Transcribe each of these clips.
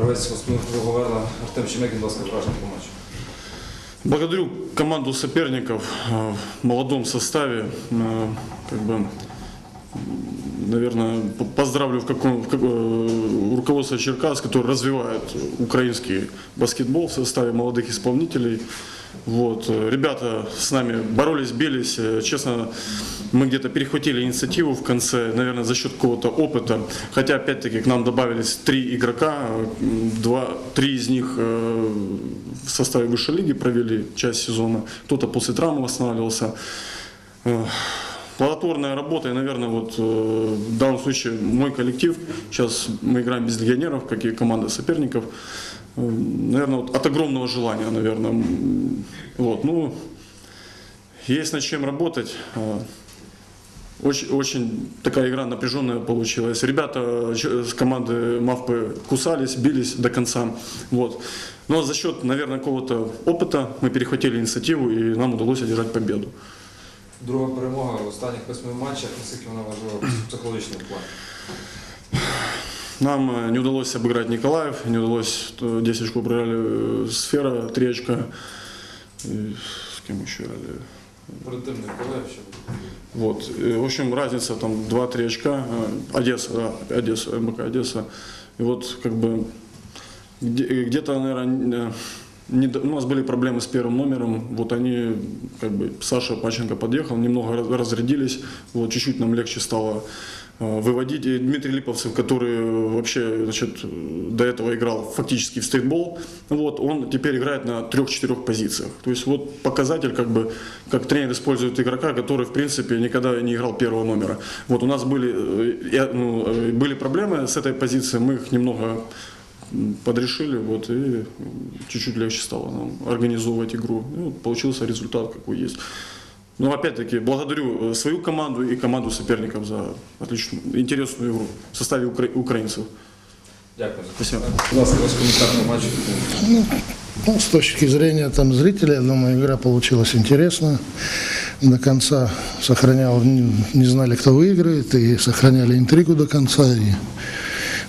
Гравець восьмих Говерла Артем Чемекін, будь ласка, враження по матчу. Благодарю команду соперников э, в молодом составе. Э, Как бы, наверное, поздравлю в каком, в как- э, руководство Черкас, которое развивает украинский баскетбол в составе молодых исполнителей. Вот. э, Ребята с нами боролись, бились. Э, Честно, мы где-то перехватили инициативу в конце, наверное, за счет какого-то опыта. Хотя, опять-таки, к нам добавились три игрока, два, три из них в составе высшей лиги провели часть сезона. Кто-то после травмы восстанавливался. Плодотворная работа, и, наверное, вот э, в данном случае мой коллектив, сейчас мы играем без легионеров, как и команда соперников, Э, наверное, вот от огромного желания, наверное. Вот, ну, есть над чем работать. Э, Очень, очень такая игра напряженная получилась. Ребята с команды Мавпы кусались, бились до конца. Вот. Но за счет, наверное, какого-то опыта мы перехватили инициативу и нам удалось одержать победу Друга перемога в останніх восьми матчах, наскільки вона важлива в психологічному плані. Нам э, не удалось обыграть Николаев, не удалось, э, 10 очков проиграли э, Сфера, 3 очка. И с кем еще играли? Противник Колев, що Вот. И, В общем, разница там 2-3 очка. Э, Одесса, да, Одесса, МБК Одесса. И вот как бы где- где-то, наверное, до- у нас были проблемы с первым номером. Вот они, как бы, Саша Паченко подъехал, немного раз- разрядились. Вот, чуть-чуть нам легче стало э, выводить. И Дмитрий Липовцев, который вообще, значит, до этого играл фактически в стритбол, вот, он теперь играет на трех-четырех позициях. То есть вот показатель, как бы, как тренер использует игрока, который, в принципе, никогда не играл первого номера. Вот у нас были, э, ну, э, были проблемы с этой позицией, мы их немного подрешили, вот, и чуть-чуть легче стало нам организовывать игру. И вот получился результат, какой есть. Но опять-таки благодарю э, свою команду и команду соперников за отличную, интересную игру в составе укра- украинцев. Дякую Спасибо. Будь ласка, ваш коментар по матчу. Ну, с точки зрения там, зрителя, я думаю, игра получилась интересная. До конца сохранял, не, не знали, кто выиграет, и сохраняли интригу до конца, и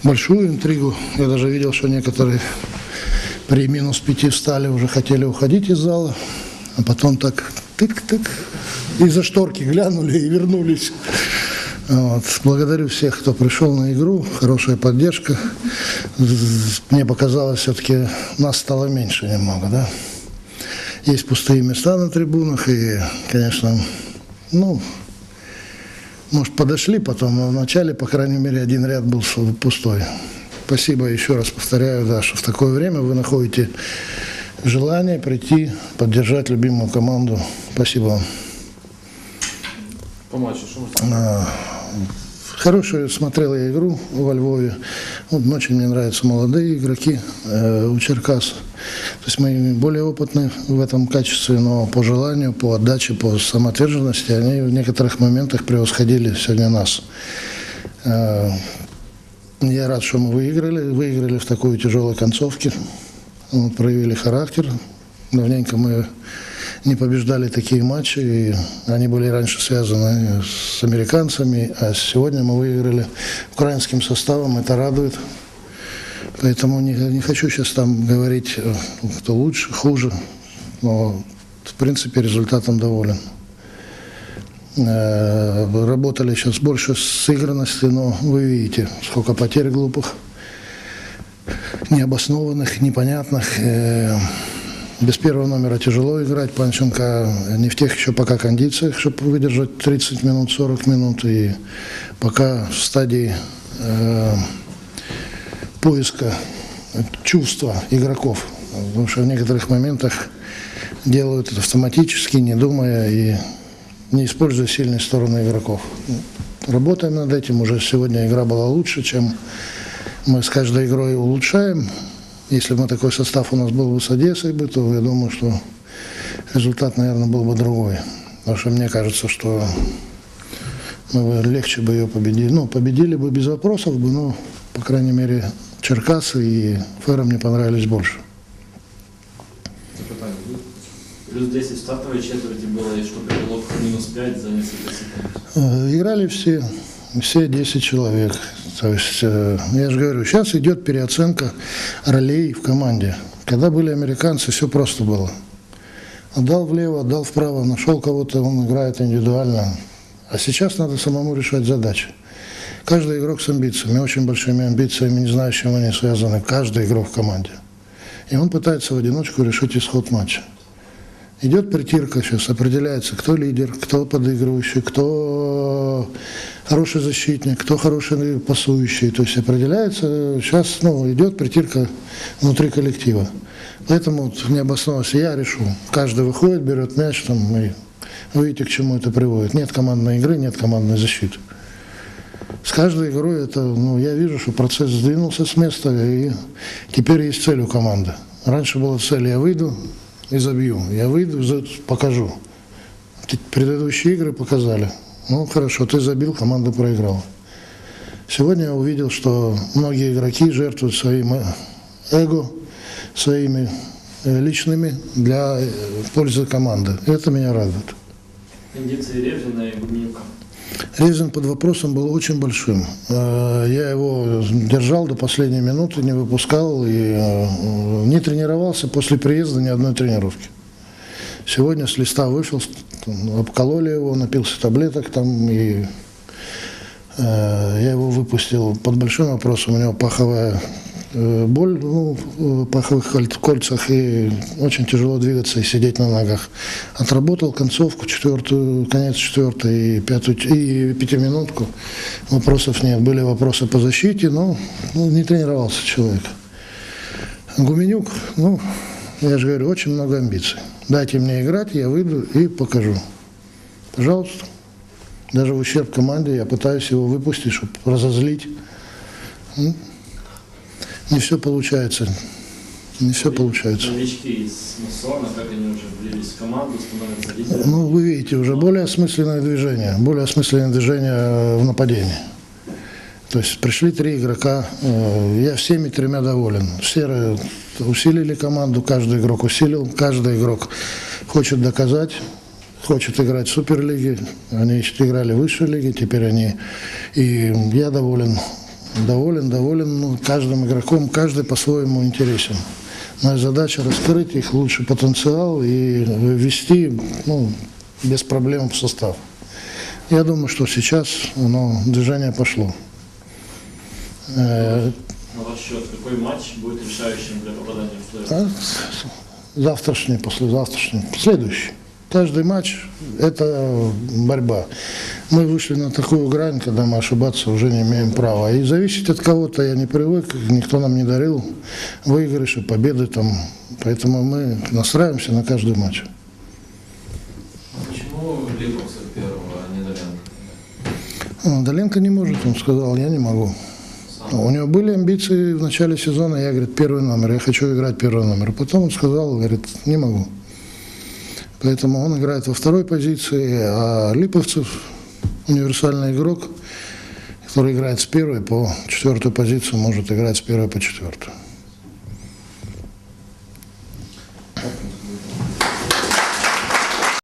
большую интригу. Я даже видел, что некоторые при минус пяти встали, уже хотели уходить из зала, а потом так тык-тык, из-за шторки глянули и вернулись. Вот. Благодарю всех, кто пришел на игру. Хорошая поддержка. Мне показалось, все-таки нас стало меньше немного, да. Есть пустые места на трибунах, и, конечно, ну, может, подошли потом, но вначале, по крайней мере, один ряд был пустой. Спасибо еще раз повторяю, да, что в такое время вы находите желание прийти, поддержать любимую команду. Спасибо вам. По матчу, можете сказати? Хорошую смотрел я игру во Львове. Вот очень мне нравятся молодые игроки э, у Черкас. То есть мы более опытны в этом качестве, но по желанию, по отдаче, по самоотверженности они в некоторых моментах превосходили сегодня нас. Э, я рад, что мы выиграли. Выиграли в такой тяжелой концовке. Вот, проявили характер. Давненько мы не побеждали такие матчи, и они были раньше связаны с американцами, а сегодня мы выиграли украинским составом, это радует. Поэтому не, не хочу сейчас там говорить, э, кто лучше, хуже, но в принципе результатом доволен. Э, Работали сейчас больше с сыгранности, но вы видите, сколько потерь глупых, необоснованных, непонятных. Без первого номера тяжело играть. Панченко не в тех еще пока кондициях, чтобы выдержать 30 минут, 40 минут. И пока в стадии э, поиска чувства игроков. Потому что в некоторых моментах делают это автоматически, не думая и не используя сильные стороны игроков. Работаем над этим. Уже сегодня игра была лучше, чем мы с каждой игрой улучшаем. Если бы такой состав у нас был бы с Одессой, бы, то я думаю, что результат, наверное, был бы другой. Потому что мне кажется, что мы бы легче бы ее победили. Ну, победили бы без вопросов бы, но, по крайней мере, Черкасы и Фера мне понравились больше. Плюс 10 в стартовой четверти было, и что привело к минус 5 за несколько секунд. Э, Играли все Все 10 человек. То есть, э, я же говорю, сейчас идет переоценка ролей в команде. Когда были американцы, все просто было. Отдал влево, отдал вправо, нашел кого-то, он играет индивидуально. А сейчас надо самому решать задачи. Каждый игрок с амбициями, очень большими амбициями, не знаю, с чем они связаны. Каждый игрок в команде. И он пытается в одиночку решить исход матча. Идет притирка сейчас, определяется, кто лидер, кто подыгрывающий, кто хороший защитник, кто хороший пасующий. То есть определяется, сейчас ну, идет притирка внутри коллектива. Поэтому вот необоснованно я решу. Каждый выходит, берет мяч, там, и вы видите, к чему это приводит. Нет командной игры, нет командной защиты. С каждой игрой это, ну, я вижу, что процесс сдвинулся с места, и теперь есть цель у команды. Раньше была цель, я выйду и забью. Я выйду, покажу. Предыдущие игры показали. Ну, хорошо, ты забил, команда проиграла. Сегодня я увидел, что многие игроки жертвуют своим э, эго, своими э, личными для э, пользы команды. Это меня радует. Кондиции Ревзина и Губнюка. Резин под вопросом был очень большим. Э, Я его держал до последней минуты, не выпускал и э, не тренировался после приезда ни одной тренировки. Сегодня с листа вышел, обкололи его, напился таблеток там и э, я его выпустил под большим вопросом. У него паховая боль ну, в паховых коль- кольцах и очень тяжело двигаться и сидеть на ногах. Отработал концовку, четвертую, конец четвертой и пятую и пятиминутку. Вопросов нет. Были вопросы по защите, но ну, не тренировался человек. Гуменюк, ну, я же говорю, очень много амбиций. Дайте мне играть, я выйду и покажу. Пожалуйста. Даже в ущерб команде я пытаюсь его выпустить, чтобы разозлить. Не все получается. Не все получается. Новички из Массона, как они уже влились в команду, становятся лидерами. Ну, вы видите, уже более осмысленное движение, более осмысленное движение э, в нападении. То есть пришли три игрока, э, я всеми тремя доволен. Все усилили команду, каждый игрок усилил, каждый игрок хочет доказать, хочет играть в Суперлиге. Они играли в высшей лиге, теперь они... И я доволен, доволен, доволен ну, каждым игроком, каждый по-своему интересен. Моя задача раскрыть их лучший потенциал и ввести ну, без проблем в состав. Я думаю, что сейчас оно, движение пошло. Э, На ваш счет, какой матч будет решающим для попадания в плей а завтрашний, послезавтрашний, следующий. Каждый матч – это борьба. Мы вышли на такую грань, когда мы ошибаться уже не имеем права. И зависеть от кого-то я не привык, никто нам не дарил выигрыши, победы там. Поэтому мы настраиваемся на каждый матч. Почему Липовцев первого, а не Доленко? А, Доленко не может, он сказал, я не могу. У него были амбиции в начале сезона, я, говорит, первый номер, я хочу играть первый номер. Потом он сказал, говорит, не могу. Поэтому он играет во второй позиции, а Липовцев универсальный игрок, который играет с первой по четвертую позицию, может играть с первой по четвертую.